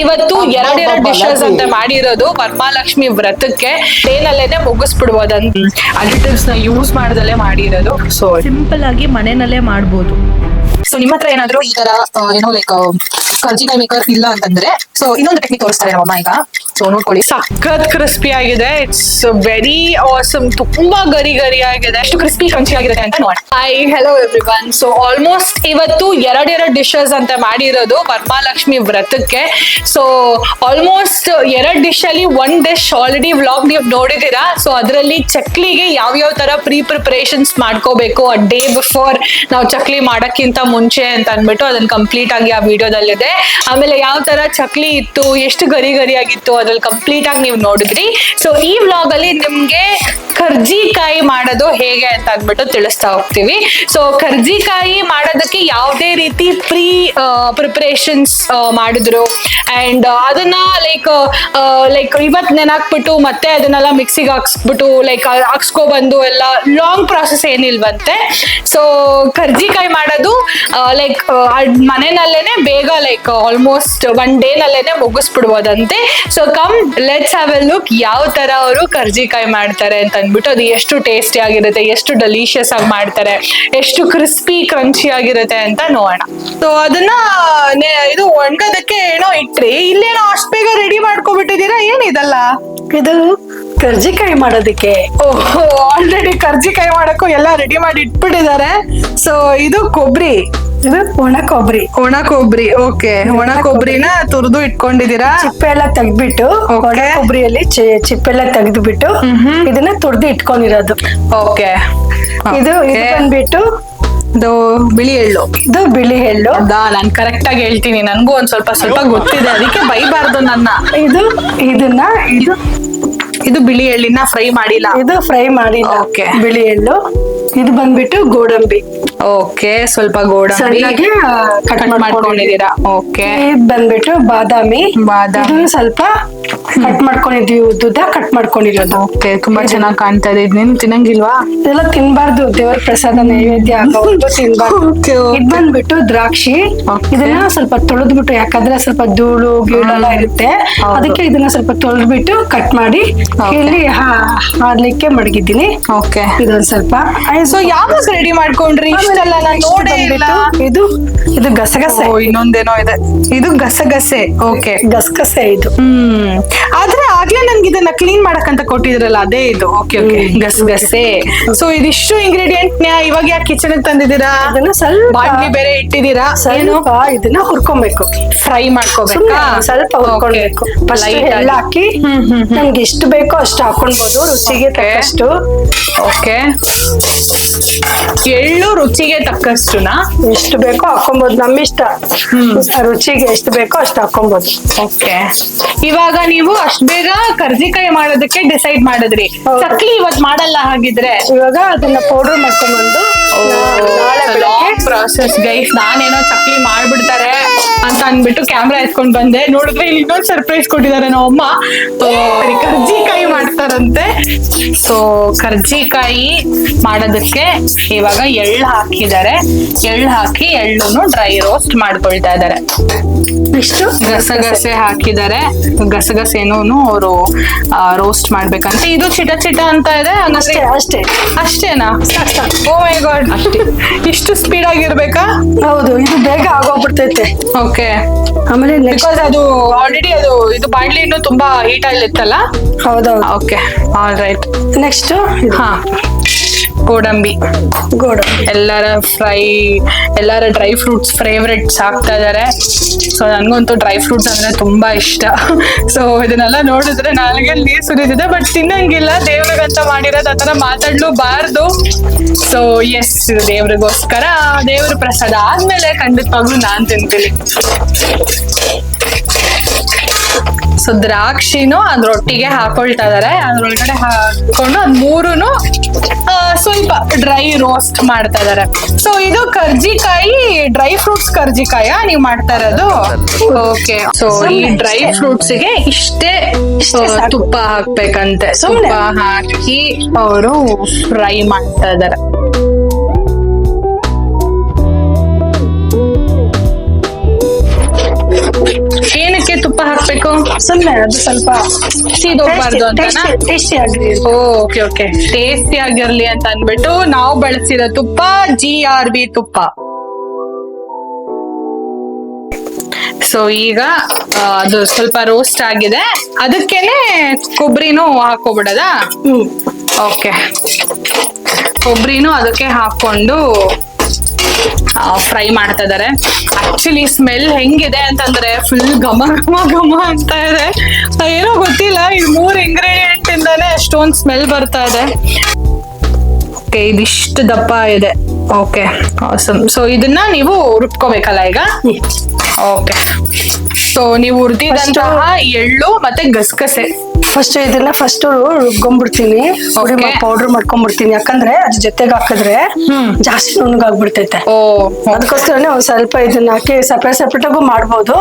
ಇವತ್ತು ಎರಡೆರಡು ಡಿಶಸ್ ಅಂತ ಮಾಡಿರೋದು ವರ್ಮಾಲಕ್ಷ್ಮಿ ವ್ರತಕ್ಕೆ ಡೇನಲ್ಲೇನೆ ಅಂತ ಅಡಿಟಿವ್ಸ್ನ ಯೂಸ್ ಮಾಡ್ದಲ್ಲೇ ಮಾಡಿರೋದು. ಸೊ ಸಿಂಪಲ್ ಆಗಿ ಮನೆಯಲ್ಲೇ ಮಾಡ್ಬೋದು. ಸೊ ನಿಮ್ಮ ಹತ್ರ ಏನಾದ್ರು ಈ ತರ ಏನೋ ಲೈಕ್ ಕರ್ಜಿಕಾಯಿ ಮೇಕರ್ ಇಲ್ಲ ಅಂತಂದ್ರೆ ಸೊ ಇನ್ನೊಂದು ಟೆಕ್ನಿಕ್ ತೋರಿಸ್ತಾರೆ ನಮ್ಮಮ್ಮ ಈಗ. ಸೊ ನೋಡ್ಕೊಳ್ಳಿ. ಸಖತ್ ಕ್ರಿಸ್ಪಿ ಆಗಿದೆ. ಇಟ್ಸ್ ವೆರಿ ಆಸಮ್ ತುಂಬಾ ಗರಿ ಗರಿ ಆಗಿದೆ. ಎಷ್ಟು ಕ್ರಿಸ್ಪಿ ಕ್ರಂಚಿ ಆಗಿರುತ್ತೆ ಅಂತ ನೋಡಿ hi hello everyone so almost ಇವತ್ತು ಎರಡೆರಡು ಡಿಶಸ್ ಅಂತ ಮಾಡಿರೋದು ವರ್ಮಾಲಕ್ಷ್ಮಿ ವ್ರತಕ್ಕೆ. ಸೊ ಆಲ್ಮೋಸ್ಟ್ ಎರಡ್ ಡಿಶ್ ಅಲ್ಲಿ ಒನ್ ಡಿಶ್ ಆಲ್ರೆಡಿ ವ್ಲಾಗ್ ನೀವು ನೋಡಿದೀರಾ ಸೊ ಅದರಲ್ಲಿ ಚಕ್ಲಿಗೆ ಯಾವ್ಯಾವ ತರ ಪ್ರೀ ಪ್ರಿಪರೇಷನ್ಸ್ ಮಾಡ್ಕೋಬೇಕು ಅ ಡೇ ಬಿಫೋರ್ ನಾವು ಚಕ್ಲಿ ಮಾಡಕ್ಕಿಂತ ಮುಂಚೆ ಅಂತ ಅಂದ್ಬಿಟ್ಟು ಅದನ್ನ ಕಂಪ್ಲೀಟ್ ಆಗಿ ಆ ಆಮೇಲೆ ಯಾವ ತರ ಚಕ್ಲಿ ಇತ್ತು, ಎಷ್ಟು ಗರಿ ಗರಿ ಆಗಿತ್ತು, ಅದ್ರಲ್ಲಿ ಕಂಪ್ಲೀಟ್ ಆಗಿ ನೀವು ನೋಡಿದ್ರಿ. ಸೊ ಈ ವ್ಲಾಗ್ ಅಲ್ಲಿ ನಿಮ್ಗೆ ಕರ್ಜಿಕಾಯಿ ಮಾಡೋದು ಹೇಗೆ ಅಂತ ಅಂದ್ಬಿಟ್ಟು ತಿಳಿಸ್ತಾ ಹೋಗ್ತೀವಿ. ಸೊ ಕರ್ಜಿಕಾಯಿ ಮಾಡೋದಕ್ಕೆ ಯಾವುದೇ ರೀತಿ ಪ್ರೀ ಪ್ರಿಪರೇಷನ್ಸ್ ಮಾಡಿದ್ರು. ಅಂಡ್ ಅದನ್ನ ಲೈಕ್ ಲೈಕ್ ಇವತ್ ನೆನಾಕ್ಬಿಟ್ಟು ಮತ್ತೆ ಅದನ್ನೆಲ್ಲ ಮಿಕ್ಸಿಗೆ ಹಾಕ್ಸ್ಬಿಟ್ಟು ಲೈಕ್ ಹಾಕ್ಸ್ಕೊ ಬಂದು ಎಲ್ಲ ಲಾಂಗ್ ಪ್ರಾಸೆಸ್ ಏನಿಲ್ವಂತೆ. ಸೊ ಕರ್ಜಿಕಾಯಿ ಮಾಡೋದು ಲೈಕ್ ಮನೆಯಲ್ಲೇನೆ ಬೇಗ ಲೈಕ್ ಆಲ್ಮೋಸ್ಟ್ ಒನ್ ಡೇನಲ್ಲೇನೆ ಮುಗಿಸ್ಬಿಡ್ಬೋದಂತೆ. So come let's have a look ಯಾವ ತರ ಅವರು ಕರ್ಜಿಕಾಯಿ ಮಾಡ್ತಾರೆ ಅಂತ ಅಂದ್ಬಿಟ್ಟು ಅದು ಎಷ್ಟು ಟೇಸ್ಟಿ ಆಗಿರುತ್ತೆ, ಎಷ್ಟು ಡೆಲಿಷಿಯಸ್ ಆಗಿ ಮಾಡ್ತಾರೆ, ಎಷ್ಟು ಕ್ರಿಸ್ಪಿ ಕ್ರಂಚಿ ಆಗಿರುತ್ತೆ ಅಂತ ನೋಡೋಣ. ಸೊ ಅದನ್ನ ಇದು ಒಣಗೋದಕ್ಕೆ ಏನೋ ಇಟ್ರಿ. ಇಲ್ಲೇನೋ ಅಷ್ಟು ಬೇಗ ರೆಡಿ ಮಾಡ್ಕೊಬಿಟ್ಟಿದ್ದೀರಾ? ಏನಿದಲ್ಲ? ಇದು ಕರ್ಜಿಕಾಯಿ ಮಾಡೋದಕ್ಕೆ. ಓಹೋ ಆಲ್ರೆಡಿ ಕರ್ಜಿಕಾಯಿ ಮಾಡಕ್ಕೂ ಎಲ್ಲ ರೆಡಿ ಮಾಡಿ ಇಟ್ಬಿಟ್ಟಿದ್ದಾರೆ. ಸೊ ಇದು ಕೊಬ್ಬರಿ ಇದು ಒಣ ಕೊಬ್ಬರಿ ಒಣ ಕೊಬ್ಬರಿ ಓಕೆ ಒಣ ಕೊಬ್ಬರಿನ ತುರಿದು ಇಟ್ಕೊಂಡಿದ್ದೀರಾ? ಚಿಪ್ಪೆ ಎಲ್ಲ ತೆಗ್ದ್ಬಿಟ್ಟು. ಒಣ ಕೊಬ್ಬರಿಯಲ್ಲಿ ಚಿಪ್ಪೆ ಎಲ್ಲ ತೆಗ್ದ್ಬಿಟ್ಟು ಇದನ್ನ ತುರ್ದು ಇಟ್ಕೊಂಡಿರೋದು. ಓಕೆ ಇದು ಇದು ಬಂದ್ಬಿಟ್ಟು ಇದು ಬಿಳಿ ಎಳ್ಳು. ಇದು ಬಿಳಿ ಎಳ್ಳು. ನಾನ್ ಕರೆಕ್ಟ್ ಆಗಿ ಹೇಳ್ತೀನಿ. ನನ್ಗೂ ಒಂದ್ ಸ್ವಲ್ಪ ಸ್ವಲ್ಪ ಗೊತ್ತಿದೆ. ಅದಕ್ಕೆ ಬೈಬಾರ್ದು ನನ್ನ. ಇದು ಇದನ್ನ ಇದು ಇದು ಬಿಳಿ ಎಳ್ಳಿನ ಫ್ರೈ ಮಾಡಿಲ್ಲ? ಇದು ಫ್ರೈ ಮಾಡಿಲ್ಲ. ಓಕೆ ಬಿಳಿ ಎಳ್ಳು. ಇದು ಬಂದ್ಬಿಟ್ಟು ಗೋಡಂಬಿ. ಓಕೆ ಸ್ವಲ್ಪ ಗೋಡಂಬಿ ಸಣ್ಣಗೆ ಕಟ್ ಮಾಡ್ಕೊಂಡಿದೀರಾ ಓಕೆ. ಇದು ಬಂದ್ಬಿಟ್ಟು ಬಾದಾಮಿ. ಬಾದಾಮಿ. ಇದು ಸ್ವಲ್ಪ ಕಟ್ ಮಾಡ್ಕೊಂಡಿದೀವಿ ಉದ್ದುದ ಕಟ್ ಮಾಡ್ಕೊಂಡಿರೋದು. ಓಕೆ ತುಂಬಾ ಚೆನ್ನಾಗಿ ಕಾಣ್ತಾ ಇದೆ. ನೀನು ತಿನ್ನಂಗಿಲ್ವಾ? ಇದೆಲ್ಲ ತಿನ್ಬಾರ್ದು ದೇವರ ಪ್ರಸಾದ ನೈವೇದ್ಯ ಆಗೋವರೆಗೂ ತಿನ್ಬಾರ್ದು. Okay, okay. ಇದ್ ಬಂದ್ಬಿಟ್ಟು ದ್ರಾಕ್ಷಿ. Okay. ಇದನ್ನ ಸ್ವಲ್ಪ ತೊಳೆದ್ಬಿಟ್ಟು ಯಾಕಂದ್ರೆ ಸ್ವಲ್ಪ ಧೂಳು ಗೀಳೆಲ್ಲ ಇರುತ್ತೆ. ಹೌದು. ಅದಕ್ಕೆ ಇದನ್ನ ಸ್ವಲ್ಪ ತೊಳೆದ್ಬಿಟ್ಟು ಕಟ್ ಮಾಡಿ Okay. ಇಲ್ಲಿ ಹಾ- ಹಾಡ್ಲಿಕ್ಕೆ ಮಡಗಿದ್ದೀನಿ. ಓಕೆ. ಇದೊಂದ್ ಸ್ವಲ್ಪ. ಸೊ ಯಾವಾಗ ರೆಡಿ ಮಾಡ್ಕೊಂಡ್ರಿ? ಇಷ್ಟೆಲ್ಲ ನಾನು ನೋಡೇ ಇಲ್ಲ. ಇದು ಇದು ಗಸಗಸೆ. ಓ ಇನ್ನೊಂದೇನೋ ಇದೆ. ಇದು ಗಸಗಸೆ. ಓಕೆ. ಗಸಗಸೆ ಇದು. ಹ್ಮ್. ಆದ್ರೆ ಆಗ್ಲೇ ನನ್ಗೆ ಇದನ್ನ ಕ್ಲೀನ್ ಮಾಡಕ್ಕಂತ ಕೊಟ್ಟಿದ್ರಲ್ಲ ಅದೇ ಇದು. ಓಕೆ ಓಕೆ ಗಸಗಸೆ ಸೊ ಇದಿಷ್ಟು ಇಂಗ್ರೀಡಿಯೆಂಟ್ನ ಇವಾಗ ಯಾಕೆ ಕಿಚನ್ ತಂದಿದ್ದೀರಾ? ಅದನ್ನ ಸ್ವಲ್ಪ ಬಾಂಡ್ಲಿ ಬೇರೆ ಇಟ್ಟಿದ್ದೀರಾ? ಏನು? ಸ್ವಲ್ಪ ಇದನ್ನ ಹುರ್ಕೊಬೇಕು. ಫ್ರೈ ಮಾಡ್ಕೋಬೇಕು? ಸ್ವಲ್ಪ ಹುರ್ಕೊಳ್ಬೇಕು. ಫಸ್ಟ್ Light ಎಲ್ಲ ಹಾಕಿ ನಮ್ಗೆ ಎಷ್ಟು ಬೇಕೋ ಅಷ್ಟು ಹಾಕೊಳ್ಬೋದು ರುಚಿಗೆ ತಕ್ಕಷ್ಟು. ಓಕೆ ಎಳ್ಳು ರುಚಿಗೆ ತಕ್ಕಷ್ಟುನಾ? ಎಷ್ಟು ಬೇಕೋ ಹಾಕೊಬೋದು ನಮ್ಮ ಇಷ್ಟ ರುಚಿಗೆ ಎಷ್ಟು ಬೇಕೋ ಅಷ್ಟು ಹಾಕೊಬೋದು. ಓಕೆ ಇವಾಗ ನೀವು ಅಷ್ಟ್ ಬೇಗ ಕರ್ಜಿಕಾಯಿ ಮಾಡೋದಕ್ಕೆ ಡಿಸೈಡ್ ಮಾಡಿದ್ರಿ. ಚಕ್ಲಿ ಇವತ್ ಮಾಡಲ್ಲ ಹಾಗಿದ್ರೆ ಇವಾಗ ಅದನ್ನ ಪೌಡರ್ ಮಾಡ್ಕೊಂಡ್ಬಂದು ಪ್ರಾಸೆಸ್ ಗೈಸ್ ನಾನೇನೋ ಚಕ್ಲಿ ಮಾಡ್ಬಿಡ್ತಾರೆ ಅಂತ ಅಂದ್ಬಿಟ್ಟು ಕ್ಯಾಮ್ರಾ ಎತ್ಕೊಂಡ್ ಬಂದೆ. ನೋಡಿದ್ರೆ ಇಲ್ಲಿ ಇನ್ನೊಂದು ಸರ್ಪ್ರೈಸ್ ಕೊಟ್ಟಿದ್ದಾರೆ ನಮ್ಮ ಅಮ್ಮ ಕರ್ಜಿಕಾಯಿ ಮಾಡ್ತಾರಂತೆ. ಸೊ ಕರ್ಜಿಕಾಯಿ ಮಾಡೋದಕ್ಕೆ ಇವಾಗ ಎಳ್ಳು ಹಾಕಿದ್ದಾರೆ. ಎಳ್ಳು ಹಾಕಿ ಎಳ್ಳುನು ಡ್ರೈ ರೋಸ್ಟ್ ಮಾಡ್ಕೊಳ್ತಾ ಇದ್ದಾರೆ. ಇಷ್ಟು ಗಸಗಸೆ ಹಾಕಿದ್ದಾರೆ. ಗಸಗಸೆನೂ ಅವರು ರೋಸ್ಟ್ ಮಾಡ್ಬೇಕಂತ. ಇದು ಚಿಟ ಚಿಟ ಅಂತ ಇದೆ ಅಷ್ಟೇ ಅಷ್ಟೇ. ಅಷ್ಟೇನಾ. ಓ ಮೈ ಗಾಡ್ ಅಷ್ಟೇ. ಇಷ್ಟು ಸ್ಪೀಡ್ ಆಗಿರ್ಬೇಕಾ? ಹೌದು ಇದು ಬೇಗ ಆಗೋಗ್ಬಿಡ್ತೈತೆ. ಓಕೆ ಆಮೇಲೆ ಬಿಕಾಸ್ ಅದು ಆಲ್ರೆಡಿ ಅದು ಇದು ಬಾಡ್ಲಿ ಇನ್ನು ತುಂಬಾ ಹೀಟ್ ಆಗಿತ್ತಲ್ಲ? ಹೌದೌದು. ಓಕೆ ಆಲ್ ರೈಟ್ ನೆಕ್ಸ್ಟ್ ಹಾ. ಗೋಡಂಬಿ. ಗೋಡಂಬಿ. ಎಲ್ಲರ ಫ್ರೈ ಎಲ್ಲರ ಡ್ರೈ ಫ್ರೂಟ್ಸ್ ಫೇವ್ರೆಟ್ಸ್ ಹಾಕ್ತಾ ಇದಾರೆ. ಸೊ ನನಗಂತೂ ಡ್ರೈ ಫ್ರೂಟ್ಸ್ ಅಂದ್ರೆ ತುಂಬಾ ಇಷ್ಟ. ಸೊ ಇದನ್ನೆಲ್ಲ ನೋಡಿದ್ರೆ ನನಗೆ ನೀರ್ ಸುರಿದಿದೆ ಬಟ್ ತಿನ್ನಂಗಿಲ್ಲ. ದೇವ್ರಿಗಂತ ಮಾಡಿರೋದು ಆತರ ಮಾತಾಡ್ಲೂಬಾರ್ದು. ಸೊ ಎಸ್ ದೇವ್ರಿಗೋಸ್ಕರ ದೇವ್ರ ಪ್ರಸಾದ ಆದ್ಮೇಲೆ ಖಂಡಿತವಾಗ್ಲೂ ನಾನ್ ತಿಂತೀನಿ. ಸೊ ದ್ರಾಕ್ಷಿನೂ ಅದ್ರೊಟ್ಟಿಗೆ ಹಾಕೊಳ್ತಾ ಇದಾರೆ ಅದ್ರೊಳಗಡೆ ಹಾಕೊಂಡು ಅದ್ ಮೂರುನು ಸ್ವಲ್ಪ ಡ್ರೈ ರೋಸ್ಟ್ ಮಾಡ್ತಾ ಇದಾರೆ ಸೊ ಇದು ಕರ್ಜಿಕಾಯಿ ಡ್ರೈ ಫ್ರೂಟ್ಸ್ ಕರ್ಜಿಕಾಯ? ನೀವು ಮಾಡ್ತಾ ಇರೋದು? ಓಕೆ ಸೊ ಈ ಡ್ರೈ ಫ್ರೂಟ್ಸ್ಗೆ ಇಷ್ಟೇ ತುಪ್ಪ ಹಾಕ್ಬೇಕಂತೆ. ತುಪ್ಪ ಹಾಕಿ ಅವರು ಫ್ರೈ ಮಾಡ್ತಾ ಇದಾರೆ ಸುಮ್ಮನೆ ಅದು ಸ್ವಲ್ಪ ಸೀದೋಗ್ಬಾರ್ದು ಅಂತನಾ ಟೇಸ್ಟಿ ಆಗಿ ಓಕೆ ಓಕೆ. ಟೇಸ್ಟಿ ಆಗಿರ್ಲಿ ಅಂತ ಅಂದ್ಬಿಟ್ಟು ನಾವು ಬಳಸಿರೋ ತುಪ್ಪ ಜಿ ಆರ್ ಬಿ ತುಪ್ಪ. ಸೊ ಈಗ ಅದು ಸ್ವಲ್ಪ ರೋಸ್ಟ್ ಆಗಿದೆ. ಅದಕ್ಕೇನೆ ಕೊಬ್ಬರಿನೂ ಹಾಕೋಬಿಡದಾ? ಹ್ಮ್. ಓಕೆ. ಕೊಬ್ಬರಿನೂ ಅದಕ್ಕೆ ಹಾಕೊಂಡು ಫ್ರೈ ಮಾಡ್ತಾ ಇದಾರೆ. ಆಕ್ಚುಲಿ ಸ್ಮೆಲ್ ಹೆಂಗಿದೆ ಅಂತಂದ್ರೆ ಫುಲ್ ಘಮ ಘಮ ಘಮ ಅಂತ ಇದೆ. ಏನೋ ಗೊತ್ತಿಲ್ಲ ಈ ಮೂರ್ ಇಂಗ್ರೀಡಿಯೆಂಟ್ ಇಂದಾನೆ ಅಷ್ಟೊಂದ್ ಸ್ಮೆಲ್ ಬರ್ತಾ ಇದೆ. ಓಕೆ ಇದಿಷ್ಟು ದಪ್ಪ ಇದೆ. ಓಕೆ ಸೊ ಇದನ್ನ ನೀವು ರುಬ್ಕೋಬೇಕಲ್ಲ ಈಗ? ಓಕೆ ಸೊ ನೀವು ಹುರಿದಿದಂತಹ ಎಳ್ಳು ಮತ್ತೆ ಗಸಗಸೆ. ಫಸ್ಟ್ ಇದನ್ನ ಫಸ್ಟ್ ರುಬ್ಕೊಂಡ್ಬಿಡ್ತೀನಿ. ಪುಡಿ ಮಾಡಿ ಪೌಡರ್ ಮಾಡ್ಕೊಂಡ್ಬಿಡ್ತೀನಿ. ಯಾಕಂದ್ರೆ ಅದ್ರ ಜೊತೆಗೆ ಹಾಕಿದ್ರೆ ಜಾಸ್ತಿ ನುಣ್ಣಗಾಗ್ಬಿಡ್ತೈತೆ. ಅದಕ್ಕೋಸ್ಕರನೇ ಒಂದ್ ಸ್ವಲ್ಪ ಇದನ್ನ ಹಾಕಿ ಸಪ್ರೇಟ್ ಸಪ್ರೇಟ್ ಆಗು ಮಾಡ್ಬೋದು.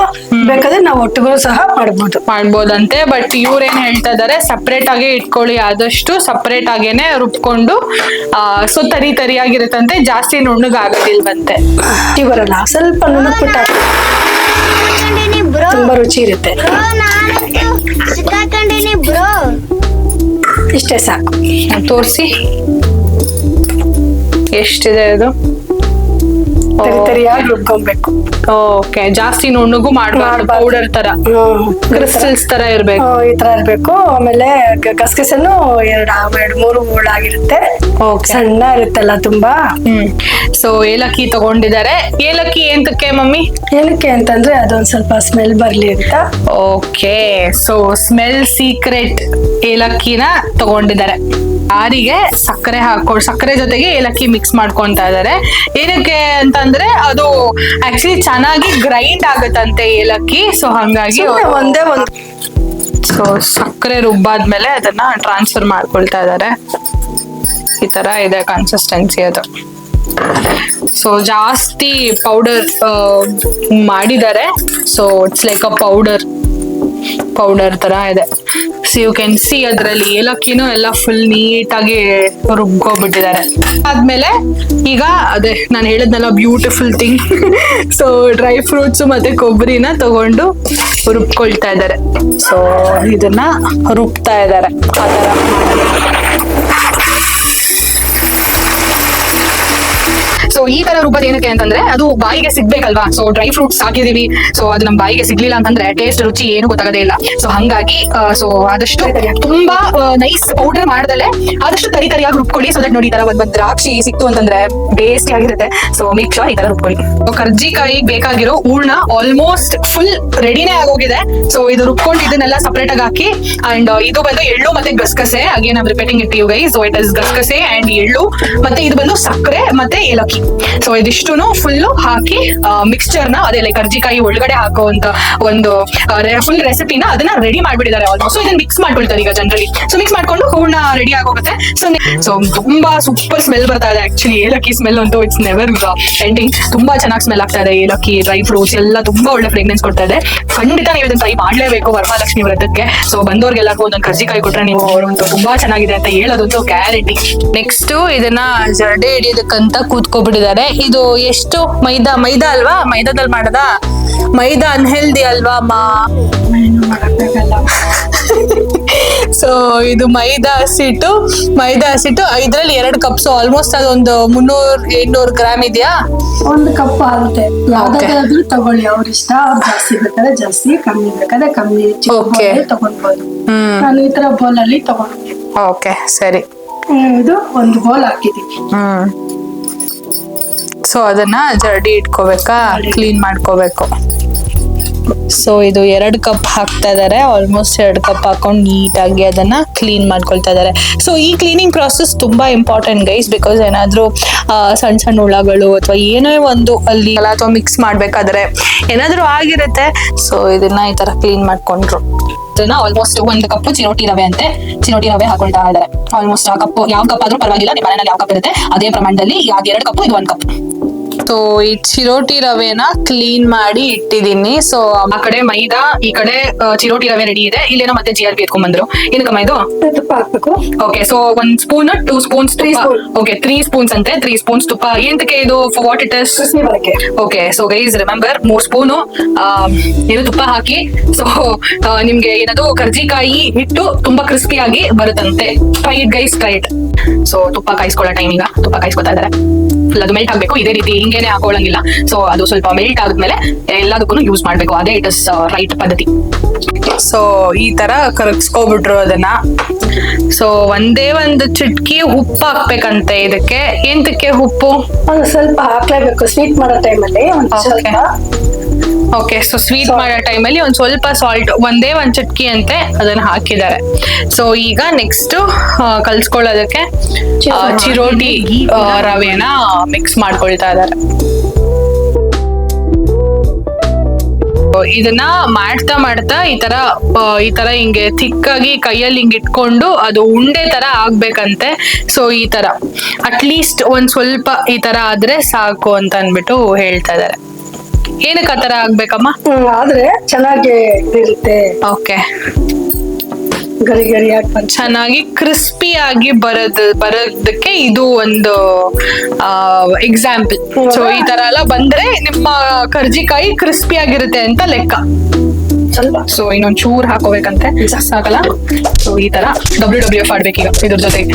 ಬೇಕಾದ್ರೆ ನಾವು ಒಟ್ಟಿಗೂ ಸಹ ಮಾಡ್ಬೋದು. ಮಾಡ್ಬೋದಂತೆ ಬಟ್ ಇವ್ರೇನ್ ಹೇಳ್ತಾ ಇದಾರೆ ಸಪ್ರೇಟ್ ಆಗಿ ಇಟ್ಕೊಳ್ಳಿ. ಆದಷ್ಟು ಸಪ್ರೇಟ್ ಆಗೇನೆ ರುಬ್ಕೊಂಡು ಸೊ ತರಿ ತರಿಯಾಗಿರುತ್ತಂತೆ ಜಾಸ್ತಿ ನುಣ್ಣಗಾಗೋದಿಲ್ವಂತೆ. ರುಚಿ ಬರಲ್ಲ ಸ್ವಲ್ಪ ಬ್ರೋ ತುಂಬಾ ರುಚಿ ಇರುತ್ತೆ. ಇಷ್ಟೇ ಸಾಕು. ತೋರಿಸಿ. ಎಷ್ಟಿದೆ ಇದು ರುಬ್ಕೊಬೇಕು ಓಕೆ ಜಾಸ್ತಿ ನುಣ್ಣಗೂ ಮಾಡ್ಬಾರ್ದು ಮಾಡ್ಬಾರ್ದು. ಪೌಡರ್ ತರ. ಹ್ಮ್. ಕ್ರಿಸ್ಟಲ್ಸ್ ತರ ಇರ್ಬೇಕು. ಹ್ಮ್, ಈ ತರ ಇರ್ಬೇಕು. ಆಮೇಲೆ ಗ- ಗಸಗಸೆನು ಎರಡ್ ಎರಡ್ ಮೂರು ಹೋಳಾಗಿರುತ್ತೆ ಓಕೆ. ಸಣ್ಣ ಇರುತ್ತಲ್ಲ ತುಂಬಾ. ಹ್ಮ್. ಸೊ ಏಲಕ್ಕಿ ತಗೊಂಡಿದ್ದಾರೆ. ಏಲಕ್ಕಿ ಎಂತಕ್ಕೆ ಮಮ್ಮಿ? ಏನಕ್ಕೆ ಅಂತಂದ್ರೆ ಅದೊಂದ್ ಸ್ವಲ್ಪ ಸ್ಮೆಲ್ ಬರ್ಲಿ ಅಂತ. ಓಕೆ. ಸೊ ಸ್ಮೆಲ್ ಸೀಕ್ರೆಟ್ ಏಲಕ್ಕಿನ ತಗೊಂಡಿದ್ದಾರೆ. ಯಾರಿಗೆ ಸಕ್ಕರೆ ಹಾಕೊ ಸಕ್ಕರೆ ಜೊತೆಗೆ ಏಲಕ್ಕಿ ಮಿಕ್ಸ್ ಮಾಡ್ಕೊಂತಾ ಇದಾರೆ. ಏನಕ್ಕೆ ಅಂತಂದ್ರೆ ಅದು ಆಕ್ಚುಲಿ ಚೆನ್ನಾಗಿ ಗ್ರೈಂಡ್ ಆಗುತ್ತಂತೆ ಏಲಕ್ಕಿ. ಸೊ ಹಂಗಾಗಿ ಒಂದೇ ಒಂದ್ ಸೊ ಸಕ್ಕರೆ ರುಬ್ಬಾದ್ಮೇಲೆ ಅದನ್ನ ಟ್ರಾನ್ಸ್ಫರ್ ಮಾಡ್ಕೊಳ್ತಾ ಇದಾರೆ. ಈ ತರ ಇದೆ ಕನ್ಸಿಸ್ಟೆನ್ಸಿ ಅದು. ಸೊ ಜಾಸ್ತಿ ಪೌಡರ್ ಮಾಡಿದ್ದಾರೆ. So it's like a powder powder ತರ ಇದೆ. ಸಿ ಯು ಕ್ಯಾನ್ ಸಿ ಅದರಲ್ಲಿ ಏಲಕ್ಕಿನೂ ಎಲ್ಲ ಫುಲ್ ನೀಟಾಗಿ ರುಬ್ಕೊಬಿಟ್ಟಿದ್ದಾರೆ. ಆದ್ಮೇಲೆ ಈಗ ಅದೇ ನಾನು ಹೇಳಿದ್ನಲ್ಲ beautiful thing so dry fruits ಮತ್ತೆ ಕೊಬ್ಬರಿನ ತಗೊಂಡು ರುಬ್ಕೊಳ್ತಾ ಇದ್ದಾರೆ. ಸೊ ಇದನ್ನ ರುಬ್ತಾ ಇದ್ದಾರೆ. ಆ ತರ. ಸೊ ಈ ತರ ರುಬ್ಬದ್ ಏನಕ್ಕೆ ಅಂತಂದ್ರೆ ಅದು ಬಾಯಿಗೆ ಸಿಗ್ಬೇಕಲ್ವಾ? ಸೊ ಡ್ರೈ ಫ್ರೂಟ್ಸ್ ಹಾಕಿದೀವಿ. ಸೊ ಅದು ನಮ್ ಬಾಯಿಗೆ ಸಿಗ್ಲಿಲ್ಲ ಅಂತಂದ್ರೆ ಟೇಸ್ಟ್ ರುಚಿ ಏನು ಗೊತ್ತಾಗದೇ ಇಲ್ಲ. ಸೊ ಹಂಗಾಗಿ ಸೊ ಆದಷ್ಟು ತುಂಬಾ ನೈಸ್ ಪೌಡರ್ ಮಾಡ್ದಲೆ ಆದಷ್ಟು ತರಿ ತರಿಯಾಗಿ ರುಬ್ಕೊಳ್ಳಿ. ಸೊ ದಟ್ ನೋಡಿ ತರ ಒಂದ್ ದ್ರಾಕ್ಷಿ ಸಿಕ್ತು ಅಂತಂದ್ರೆ ಟೇಸ್ಟಿ ಆಗಿರುತ್ತೆ. ಸೊ ಮೇಕ್ ಶೋರ್ ಈ ತರ ರುಬ್ಕೊಳ್ಳಿ. ಕರ್ಜಿಕಾಯಿ ಬೇಕಾಗಿರೋ ಹೂರ್ಣ ಆಲ್ಮೋಸ್ಟ್ ಫುಲ್ ರೆಡಿನೇ ಆಗೋಗಿದೆ. ಸೊ ಇದು ರುಬ್ಕೊಂಡು ಇದನ್ನೆಲ್ಲ ಸಪರೇಟ್ ಆಗಿ ಹಾಕಿ ಅಂಡ್ ಇದು ಬಂದು ಎಳ್ಳು ಮತ್ತೆ ಗಸಗಸೆ. Again I'm repeating it you guys so it is ಗಸಗಸೆ ಅಂಡ್ ಎಳ್ಳು, ಮತ್ತೆ ಇದು ಬಂದು ಸಕ್ಕರೆ ಮತ್ತೆ ಏಲಕ್ಕಿ. ಸೊ ಇದಿಷ್ಟುನು ಫುಲ್ ಹಾಕಿ ಮಿಕ್ಸ್ಚರ್ನ, ಅದೇ ಲೈಕ್ ಕರ್ಜಿಕಾಯಿ ಒಳಗಡೆ ಹಾಕುವಂತ ಒಂದು ಫುಲ್ ರೆಸಿಪಿನ ಅದನ್ನ ರೆಡಿ ಮಾಡ್ಬಿಟ್ಟಿದ್ದಾರೆ ಆಲ್ಮೋಸ್ಟ್ ಸೊ ಇದನ್ನ ಮಿಕ್ಸ್ ಮಾಡ್ಕೊಳ್ತಾರೆ ಈಗ ಜನರಲಿ ಸೊ ಮಿಕ್ಸ್ ಮಾಡ್ಕೊಂಡು ಹೂರ್ಣ ರೆಡಿ ಆಗೋಗುತ್ತೆ. ಸೊ ಸೊ ತುಂಬಾ ಸೂಪರ್ ಸ್ಮೆಲ್ ಬರ್ತಾ ಇದೆ ಆಕ್ಚುಲಿ ಏಲಕ್ಕಿ ಸ್ಮೆಲ್ ಅಂತೂ ಇಟ್ಸ್ ನೆವರ್ ಎಂಡಿಂಗ್ ತುಂಬಾ ಚೆನ್ನಾಗಿ ಸ್ಮೆಲ್ ಆಗ್ತಾ ಇದೆ. ಏಲಕ್ಕಿ ಡ್ರೈ ಫ್ರೂಟ್ಸ್ ಎಲ್ಲ ತುಂಬಾ ಒಳ್ಳೆ ಫ್ರೇಗ್ರೆನ್ಸ್ ಕೊಡ್ತಾ ಇದೆ. ಖಂಡಿತ ನೀವು ಇದನ್ನ ಟ್ರೈ ಮಾಡ್ಲೇಬೇಕು ವರಮಹಾಲಕ್ಷ್ಮಿ ವ್ರತಕ್ಕೆ. ಸೊ ಬಂದವ್ರಿಗೆಲ್ಲರಿಗೂ ಒಂದೊಂದು ಕರ್ಜಿಕಾಯಿ ಕೊಟ್ರೆ ನೀವು ಅವ್ರಂತೂ ತುಂಬಾ ಚೆನ್ನಾಗಿದೆ ಅಂತ ಹೇಳೋದಂತೂ ಗ್ಯಾರಂಟಿ ನೆಕ್ಸ್ಟ್ ಇದನ್ನ ಜಡೆ ಹಿಡಿಯೋದಕ್ಕಂತ ಕೂತ್ಕೊಬಿಟ್ಟಿದ್ದಾರೆ ಇದು ಎಷ್ಟು ಮೈದಾ ಮೈದಾ ಅಲ್ವಾ? ಮೈದಾದಲ್ಲಿ ಮಾಡದ ಮೈದಾ ಅನ್ಹೆಲ್ದಿ ಅಲ್ವಾ ಮಾ? ಸೊ ಇದು ಮೈದಾ ಹಸಿಟ್ಟು ಮೈದಾ ಹಸಿಟ್ಟು ಇದ್ರಲ್ಲಿ ಎರಡು ಕಪ್ಸ್ ಆಲ್ಮೋಸ್ಟ್ ಅದೊಂದು ಮುನ್ನೂರ್ ಎಂಟ್ನೂರು ಗ್ರಾಮ್ ಇದೆಯಾ? ಒಂದು ಕಪ್ ಆಗುತ್ತೆ. ಯಾವ್ದಾದ್ರು ತಗೊಳ್ಳಿ ಅವ್ರ ಇಷ್ಟ ಅವ್ರು ಜಾಸ್ತಿ ಬೇಕಾದ್ರೆ ಜಾಸ್ತಿ ಕಮ್ಮಿ ಬೇಕಾದ್ರೆ ಕಮ್ಮಿ ಓಕೆ ತಗೊಂಡ್ಬೋದು ನಾನು ಈ ತರ ಬೌಲ್ ಅಲ್ಲಿ ತಗೊಂಡಿದ್ದೀನಿ ಓಕೆ ಸರಿ. ಇದು ಒಂದು ಬೌಲ್ ಹಾಕಿದೀನಿ ಹ್ಮ್. ಸೊ ಅದನ್ನ ಜರ್ಡಿ ಇಟ್ಕೋಬೇಕಾ? ಕ್ಲೀನ್ ಮಾಡ್ಕೋಬೇಕು. ಸೊ ಇದು ಎರಡು ಕಪ್ ಹಾಕ್ತಾ ಇದಾರೆ. ಆಲ್ಮೋಸ್ಟ್ ಎರಡು ಕಪ್ ಹಾಕೊಂಡು ನೀಟಾಗಿ ಅದನ್ನ ಕ್ಲೀನ್ ಮಾಡ್ಕೊಳ್ತಾ ಇದಾರೆ. ಸೊ ಈ ಕ್ಲೀನಿಂಗ್ ಪ್ರಾಸೆಸ್ ತುಂಬಾ ಇಂಪಾರ್ಟೆಂಟ್ ಗೈಸ್ ಬಿಕಾಸ್ ಏನಾದ್ರೂ ಸಣ್ಣ ಸಣ್ಣ ಹುಳಗಳು ಅಥವಾ ಏನೇ ಒಂದು ಅಲ್ಲಿ ಅಥವಾ ಮಿಕ್ಸ್ ಮಾಡ್ಬೇಕಾದ್ರೆ ಏನಾದ್ರೂ ಆಗಿರುತ್ತೆ. ಸೊ ಇದನ್ನ ಈ ತರ ಕ್ಲೀನ್ ಮಾಡ್ಕೊಂಡ್ರು. ಇದನ್ನ ಆಲ್ಮೋಸ್ಟ್ ಒಂದು ಕಪ್ ಚಿರೋಟಿ ರವೆ ಅಂತೆ. ಚಿರೋಟಿ ರವೆ ಹಾಕೊಳ್ತಾ ಇದಾರೆ. ಆಲ್ಮೋಸ್ಟ್ ಆ ಕಪ್ ಯಾವ ಕಪ್ ಆದ್ರೂ ಪರವಾಗಿಲ್ಲ. ನಿಮ್ಮ ಮನೆಯಲ್ಲಿ ಯಾವ ಕಪ್ ಇರುತ್ತೆ, ಅದೇ ಪ್ರಮಾಣದಲ್ಲಿ ಎರಡು ಕಪ್ ಇದು ಒಂದು ಕಪ್. ಸೊ ಈ ಚಿರೋಟಿ ರವೆನ ಕ್ಲೀನ್ ಮಾಡಿ ಇಟ್ಟಿದ್ದೀನಿ. ಸೊ ಆ ಕಡೆ ಮೈದಾ ಈ ಕಡೆ ಚಿರೋಟಿ ರವೆ ರೆಡಿ ಇದೆ. ಇಲ್ಲೇನೋ ಮತ್ತೆ ಜಿ ಆರ್ ಬಿ ಎತ್ಕೊಂಡ್ ಏನಕ್ಕಮ್ಮ ಇದು ತುಪ್ಪ ಹಾಕ್ಬೇಕು. ಓಕೆ ಸೊ ಒಂದ್ spoon two spoons. Okay three spoons ಅಂತೆ ತ್ರೀ ಸ್ಪೂನ್ಸ್ ತುಪ್ಪ. ಎಂತಕ್ಕೆ ಇದು? What it is okay so guys remember ಮೂರ್ ಸ್ಪೂನು ಏನು ತುಪ್ಪ ಹಾಕಿ. ಸೊ ನಿಮ್ಗೆ ಏನದು? ಕರ್ಜಿಕಾಯಿ ಹಿಟ್ಟು ತುಂಬಾ ಕ್ರಿಸ್ಪಿ ಆಗಿ ಬರುತ್ತಂತೆ. ಇಟ್ ಗೈಸ್ ಫ್ರೈಟ್ ಸೊ ತುಪ್ಪ ಕಾಯಿಸ್ಕೊಳ್ಳೋ ಟೈಮ್ ಈಗ. ತುಪ್ಪ ಕಾಯಿಸ್ಕೊತಾ ಇದಾರೆ ಫುಲ್ ಅದು ಮೆಲ್ಟ್ ಆಗಬೇಕು. ಇದೇ ರೀತಿ ಹಿಂಗೇನೆ ಹಾಕೊಳ್ಳಂಗಿಲ್ಲ. ಸೊ ಅದು ಸ್ವಲ್ಪ ಮೆಲ್ಟ್ ಆದ್ಮೇಲೆ ಎಲ್ಲದಕ್ಕೂ ಯೂಸ್ ಮಾಡಬೇಕು. ಅದೇ ಇಟ್ ಇಸ್ ರೈಟ್ ಪದ್ಧತಿ. ಸೊ ಈ ತರ ಕರಗಿಸ್ಕೊಬಿಟ್ರು ಅದನ್ನ. ಸೊ ಒಂದೇ ಒಂದು ಚಿಟ್ಕಿ ಉಪ್ಪು ಹಾಕ್ಬೇಕಂತೆ ಇದಕ್ಕೆ. ಎಂತಕ್ಕೆ ಉಪ್ಪು? ಒಂದು ಸ್ವಲ್ಪ ಹಾಕ್ಲೇಬೇಕು. ಸ್ವೀಟ್ ಮಾಡೋ ಟೈಮಲ್ಲಿ ಒಂದು ಸ್ವಲ್ಪ ಓಕೆ ಸೊ ಸ್ವೀಟ್ ಮಾಡೋ ಟೈಮಲ್ಲಿ ಒಂದ್ ಸ್ವಲ್ಪ ಸಾಲ್ಟ್ ಒಂದೇ ಒಂದ್ ಚಟ್ಕಿ ಅಂತೆ ಅದನ್ನ ಹಾಕಿದ್ದಾರೆ. ಸೊ ಈಗ ನೆಕ್ಸ್ಟ್ ಕಲ್ಸ್ಕೊಳ್ಳೋದಕ್ಕೆ ಚಿರೋಟಿ ರವೆನ ಮಿಕ್ಸ್ ಮಾಡ್ಕೊಳ್ತಾ ಇದ್ದಾರೆ. ಇದನ್ನ ಮಾಡ್ತಾ ಮಾಡ್ತಾ ಈ ತರ ಈ ತರ ಹಿಂಗೆ ಥಿಕ್ ಆಗಿ ಕೈಯಲ್ಲಿ ಹಿಂಗೆ ಇಟ್ಕೊಂಡು ಅದು ಉಂಡೆ ತರ ಆಗ್ಬೇಕಂತೆ. ಸೊ ಈ ತರ. ಅಟ್ಲೀಸ್ಟ್ ಒಂದ್ ಸ್ವಲ್ಪ ಈ ತರ ಆದ್ರೆ ಸಾಕು ಅಂತ ಅನ್ಬಿಟ್ಟು ಹೇಳ್ತಾ ಇದಾರೆ ಏನಕ್ಕೆ ಆ ತರ ಆಗ್ಬೇಕಮ್ಮ? ಹ್ಮ್, ಆದ್ರೆ ಚೆನ್ನಾಗಿ ಇರುತ್ತೆ. ಓಕೆ. ಗರಿ ಗರಿಯಾಗಿ ಬಂದ್ ಚೆನ್ನಾಗಿ ಕ್ರಿಸ್ಪಿ ಆಗಿ ಬರೋದ್ ಬರೋದಕ್ಕೆ ಇದು ಒಂದು ಎಕ್ಸಾಂಪಲ್ ಸೊ ಈ ತರ ಎಲ್ಲ ಬಂದ್ರೆ ನಿಮ್ಮ ಕರ್ಜಿಕಾಯಿ ಕ್ರಿಸ್ಪಿ ಆಗಿರುತ್ತೆ ಅಂತ ಲೆಕ್ಕ. ಸ್ವಲ್ಪ. ಸೊ ಇನ್ನೊಂದ್ ಚೂರ್ ಹಾಕೋಬೇಕಂತೆ. ಸಾಕಲ್ಲ? ಸೊ ಈ ತರ ಡಬ್ಲ್ಯೂ ಡಬ್ಲ್ಯೂ ಎಫ್ ಆಡ್ಬೇಕೀಗ ಇದ್ರ ಜೊತೆಗೆ.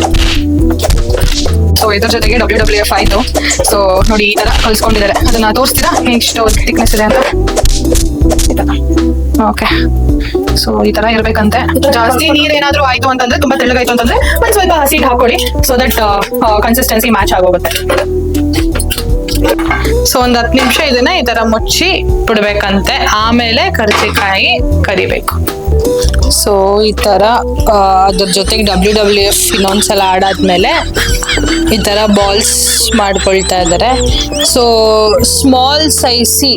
ಸೊ ಇದ್ರ ಜೊತೆಗೆ ಡಬ್ಲ್ಯೂ ಡಬ್ಲ್ಯೂ ಎಫ್ ಆಯ್ತು. ಸೊ ನೋಡಿ ಈ ತರ ಕಲ್ಸ್ಕೊಂಡಿದ್ದಾರೆ. ಅದನ್ನ ತೋರಿಸ್ತೀರಾ? ಎಷ್ಟು ಥಿಕ್ನೆಸ್ ಇದೆ ಅಂತ? ಓಕೆ ಸೊ ಈ ತರ ಇರ್ಬೇಕಂತೆ. ಜಾಸ್ತಿ ನೀರ್ ಏನಾದ್ರೂ ಆಯ್ತು ಅಂತಂದ್ರೆ ತುಂಬಾ ತೆಳ್ಳಗಾಯ್ತು ಅಂತಂದ್ರೆ ಒಂದ್ ಸ್ವಲ್ಪ ಹಸಿಟ್ ಹಾಕೊಳ್ಳಿ ಸೊ ದಟ್ ಕನ್ಸಿಸ್ಟೆನ್ಸಿ ಮ್ಯಾಚ್ ಆಗೋಗುತ್ತೆ. ಸೊ ಒಂದ್ ಹತ್ತು ನಿಮಿಷ ಇದನ್ನ ಈ ತರ ಮುಚ್ಚಿ ಬಿಡ್ಬೇಕಂತೆ. ಆಮೇಲೆ ಕರ್ಜಿಕಾಯಿ ಕರಿಬೇಕು. ಸೊ ಈ ತರ ಅದ್ರ ಜೊತೆಗೆ ಡಬ್ಲ್ಯೂ ಡಬ್ಲ್ಯೂ ಎಫ್ ಇನ್ನೊಂದ್ಸಲ ಆಡಾದ್ಮೇಲೆ ಈ ತರ ಬಾಲ್ಸ್ ಮಾಡ್ಕೊಳ್ತಾ ಇದ್ದಾರೆ ಸೊ ಸ್ಮಾಲ್ ಸೈಸಿ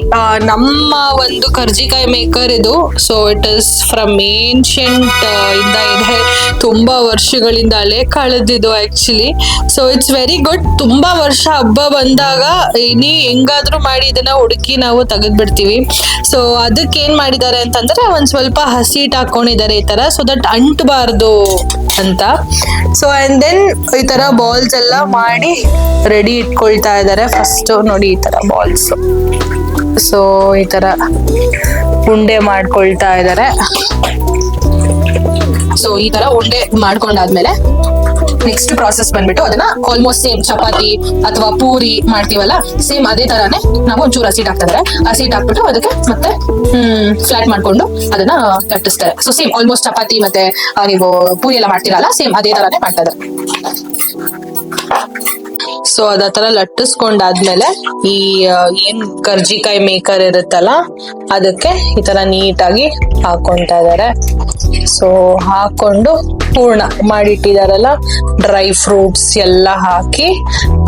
ನಮ್ಮ ಒಂದು ಕರ್ಜಿಕಾಯಿ ಮೇಕರ್ ಇದು. So it is from ancient ಇಂದ ಇದೆ. ತುಂಬಾ ವರ್ಷಗಳಿಂದ ಹಳೆ ಕಳೆದಿದ್ದು actually so it's very good ತುಂಬಾ ವರ್ಷ ಹಬ್ಬ ಬಂದಾಗ ಇನಿ ಹೆಂಗಾದ್ರೂ ಮಾಡಿ ಇದನ್ನ ಹುಡುಕಿ ನಾವು ತೆಗೆದ್ಬಿಡ್ತೀವಿ. ಸೊ ಅದಕ್ಕೆ ಏನ್ ಮಾಡಿದ್ದಾರೆ ಅಂತಂದ್ರೆ ಒಂದ್ ಸ್ವಲ್ಪ ಹಸಿಟ್ ಹಾಕೊಂಡಿದ್ದಾರೆ ಈ ತರ. ಸೊ ದಟ್ ಅಂಟಬಾರ್ದು ಅಂತ. ಸೊ ಅಂಡ್ ದೆನ್ ಈ ತರ ಬಾಲ್ಸ್ ಎಲ್ಲ ಮಾಡಿ ರೆಡಿ ಇಟ್ಕೊಳ್ತಾ ಇದ್ದಾರೆ. ಫಸ್ಟ್ ನೋಡಿ ಈ ತರ ಬಾಲ್ಸ್ ಸೊ ಈ ತರ ಉಂಡೆ ಮಾಡ್ಕೊಳ್ತಾ ಇದ್ದಾರೆ. ಸೊ ಈ ತರ ಉಂಡೆ ಮಾಡ್ಕೊಂಡಾದ್ಮೇಲೆ ನೆಕ್ಸ್ಟ್ ಪ್ರಾಸೆಸ್ ಬಂದ್ಬಿಟ್ಟು ಅದನ್ನ ಆಲ್ಮೋಸ್ಟ್ ಸೇಮ್ ಚಪಾತಿ ಅಥವಾ ಪೂರಿ ಮಾಡ್ತೀವಲ್ಲ ಸೇಮ್ ಅದೇ ತರಾನೇ ನಾವು ಒಂಚೂರು ಹಸಿಟ್ ಹಾಕ್ತಾರೆ ಹಸಿಟ್ ಹಾಕ್ಬಿಟ್ಟು ಅದಕ್ಕೆ ಮತ್ತೆ, ಹ್ಮ್ ಫ್ಲಾಟ್ ಮಾಡ್ಕೊಂಡು ಅದನ್ನ ಕಟ್ಟಿಸ್ತಾರೆ ಸೊ ಸೇಮ್ ಆಲ್ಮೋಸ್ಟ್ ಚಪಾತಿ ಮತ್ತೆ ನೀವು ಪೂರಿ ಎಲ್ಲ ಮಾಡ್ತೀರಲ್ಲ ಸೇಮ್ ಅದೇ ತರಾನೇ ಮಾಡ್ತಾ ಇದ್ದಾರೆ ಸೊ ಅದರ ತರ ಲಟ್ಟಿಸ್ಕೊಂಡಾದ್ಮೇಲೆ ಈ ಏನ್ ಕರ್ಜಿಕಾಯಿ ಮೇಕರ್ ಇರುತ್ತಲ್ಲ, ಅದಕ್ಕೆ ಈ ತರ ನೀಟಾಗಿ ಹಾಕೊಂತ ಇದಾರೆ. ಸೊ ಹಾಕೊಂಡು ಹೂರ್ಣ ಮಾಡಿಟ್ಟಿದಾರಲ್ಲ, ಡ್ರೈ ಫ್ರೂಟ್ಸ್ ಎಲ್ಲ ಹಾಕಿ,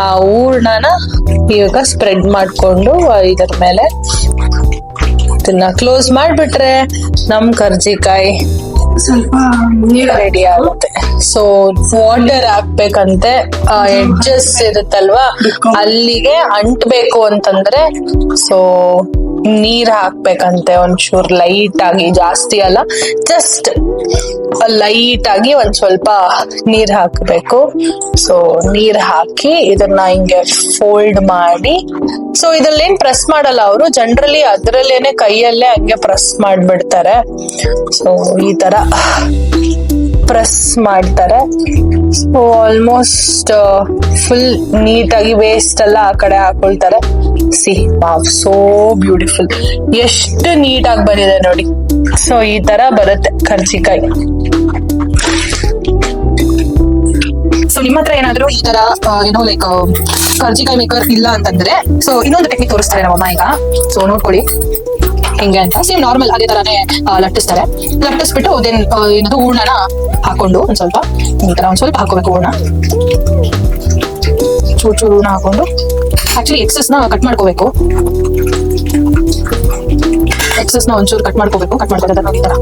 ಆ ಹೂರ್ಣನ ಇವಾಗ ಸ್ಪ್ರೆಡ್ ಮಾಡ್ಕೊಂಡು ಇದರ ಮೇಲೆ ಇದನ್ನ ಕ್ಲೋಸ್ ಮಾಡ್ಬಿಟ್ರೆ ನಮ್ ಕರ್ಜಿಕಾಯಿ ಸ್ವಲ್ಪ ನೀರು ರೆಡಿ ಆಗುತ್ತೆ. ಸೊ ವಾಟರ್ ಹಾಕ್ಬೇಕಂತೆ ಎಡ್ಜಸ್ ಇರುತ್ತಲ್ವಾ? ಅಲ್ಲಿಗೆ ಅಂಟಬೇಕು ಅಂತಂದ್ರೆ ಸೊ ನೀರ್ ಹಾಕ್ಬೇಕಂತೆ ಒಂಚೂರ್ ಲೈಟ್ ಆಗಿ, ಜಾಸ್ತಿ ಅಲ್ಲ ಜಸ್ಟ್ ಲೈಟ್ ಆಗಿ ಒಂದ್ ಸ್ವಲ್ಪ ನೀರ್ ಹಾಕ್ಬೇಕು. ಸೊ ನೀರ್ ಹಾಕಿ ಇದನ್ನ ಹಿಂಗೆ ಫೋಲ್ಡ್ ಮಾಡಿ. ಸೊ ಇದ್ರಲ್ಲಿ ಏನ್ ಪ್ರೆಸ್ ಮಾಡಲ್ಲ ಅವರು ಜನರಲಿ ಅದ್ರಲ್ಲೇನೆ ಕೈಯಲ್ಲೇ ಹಂಗೆ ಪ್ರೆಸ್ ಮಾಡ್ಬಿಡ್ತಾರೆ. ಸೊ ಈ ತರ. ಪ್ರೆಸ್ ಮಾಡ್ತಾರೆ. ಸೊ ಆಲ್ಮೋಸ್ಟ್ ಫುಲ್ ನೀಟಾಗಿ ವೇಸ್ಟ್ ಎಲ್ಲ ಆ ಕಡೆ ಹಾಕೊಳ್ತಾರೆ. ಸಿ ವಾವ್ ಸೋ ಬ್ಯೂಟಿಫುಲ್ ಎಷ್ಟು ನೀಟಾಗಿ ಬಂದಿದೆ ನೋಡಿ. ಸೊ ಈ ತರ ಬರುತ್ತೆ ಕರ್ಜಿಕಾಯಿ. ಸೊ ನಿಮ್ಮ ಹತ್ರ ಏನಾದ್ರು ಈ ತರ ಏನೋ ಲೈಕ್ ಕರ್ಜಿಕಾಯಿ ಮೇಕರ್ ಇಲ್ಲ ಅಂತಂದ್ರೆ ಸೊ ಇನ್ನೊಂದು ಟೆಕ್ನಿಕ್ ತೋರಿಸ್ತಾರೆ ನಮ್ಮಮ್ಮ ಈಗ. ಸೊ ನೋಡ್ಕೊಳ್ಳಿ. ಹೆಂಗೆ ಅಂತ. ಸೇಮ್ ನಾರ್ಮಲ್ ಅದೇ ತರಾನೇ ಲಟ್ಟಿಸ್ತಾರೆ. ಲಟ್ಟಿಸ್ಬಿಟ್ಟು ದೆನ್ ಏನದು ಹೂರ್ಣನ ಹಾಕೊಂಡು ಒಂದ್ ಸ್ವಲ್ಪ ಈ ತರ ಒಂದ್ ಸ್ವಲ್ಪ ಹಾಕೋಬೇಕು ಹೂರ್ಣ. ಚೂರು ಚೂರು ಹೂರ್ಣ ಹಾಕೊಂಡು ಆಕ್ಚುಲಿ ಎಕ್ಸಸ್ನ ಕಟ್ ಮಾಡ್ಕೋಬೇಕು. ಎಕ್ಸಸ್ನ ಒಂಚೂರು ಕಟ್ ಮಾಡ್ಕೋಬೇಕು. ಕಟ್ ಮಾಡ್ಕೊತಾರೆ ನೋಡಿ ತರ.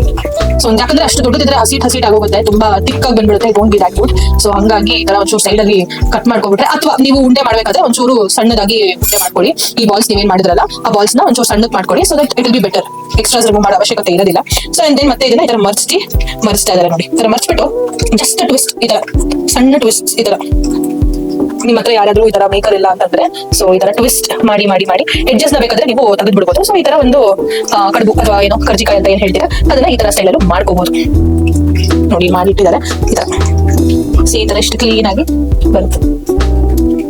ಸೊ ಯಾಕಂದ್ರೆ ಅಷ್ಟು ದೊಡ್ಡದಿದ್ರೆ ಹಸಿಟ್ ಹಸಿಟ್ ಆಗೋಗುತ್ತೆ. ತುಂಬಾ ತಿಕ್ ಆಗಿ ಬಂದ್ಬಿಡುತ್ತೆ ಡೋಂಟ್ ಬಿ ಆಗ್ಬಿಟ್ಟು ಗುಡ್ ಸೊ ಹಂಗಾಗಿ ಈ ತರ ಒಂಚೂರು ಸೈಡ್ ಅಲ್ಲಿ ಕಟ್ ಮಾಡ್ಕೊಬಿಟ್ರೆ ಅಥವಾ ನೀವು ಉಂಡೆ ಮಾಡ್ಬೇಕಾದ್ರೆ ಒಂಚೂರು ಸಣ್ಣದಾಗಿ ಉಂಡೆ ಮಾಡ್ಕೊಳ್ಳಿ. ಈ ಬಾಲ್ಸ್ ನೀವೇನ್ ಮಾಡಿದ್ರಲ್ಲ, ಆ ಬಾಲ್ಸ್ನ ಒಂಚೂರು ಸಣ್ಣದ್ ಮಾಡ್ಕೊಳ್ಳಿ. So that it will be better extras remove ಮಾಡೋ ಅವಶ್ಯಕತೆ ಇರೋದಿಲ್ಲ. ಸೊ ಅಂಡ್ ದೆನ್ ಮತ್ತೆ ಇದನ್ನ ಈ ತರ ಮರ್ಚ್ತಾ ಇದಾರೆ ನೋಡಿ. ಈ ಜಸ್ಟ್ ಟ್ವಿಸ್ಟ್ ಈ ತರ. ಸಣ್ಣ ಟ್ವಿಸ್ಟ್ ಈ ನಿಮ್ಮ ಹತ್ರ ಯಾರಾದ್ರೂ ಈ ತರ ಮೇಕರ್ ಇಲ್ಲ ಅಂತಂದ್ರೆ ಸೊ ಈ ತರ ಟ್ವಿಸ್ಟ್ ಮಾಡಿ ಮಾಡಿ ಮಾಡಿ ಎಡ್ಜಸ್ನ ಬೇಕಾದ್ರೆ ನೀವು ತೆಗೆದು ಬಿಡ್ಬೋದು ಸೊ ಈ ತರ ಒಂದು ಕಡಬು ಅಥವಾ ಏನೋ ಕರ್ಜಿಕಾಯಿ ಅಂತ ಏನ್ ಹೇಳ್ತೀರಾ, ಅದನ್ನ ಈ ತರ ಸ್ಟೈಲ್ ಅಲ್ಲೂ ಮಾಡ್ಕೋಬಹುದು ನೋಡಿ ಮಾಡಿ ಇಟ್ಟಿದ್ದಾರೆ. ಈ ತರ. ಸೊ ಈ ತರ ಎಷ್ಟು ಕ್ಲೀನ್ ಆಗಿ ಬರುತ್ತೆ.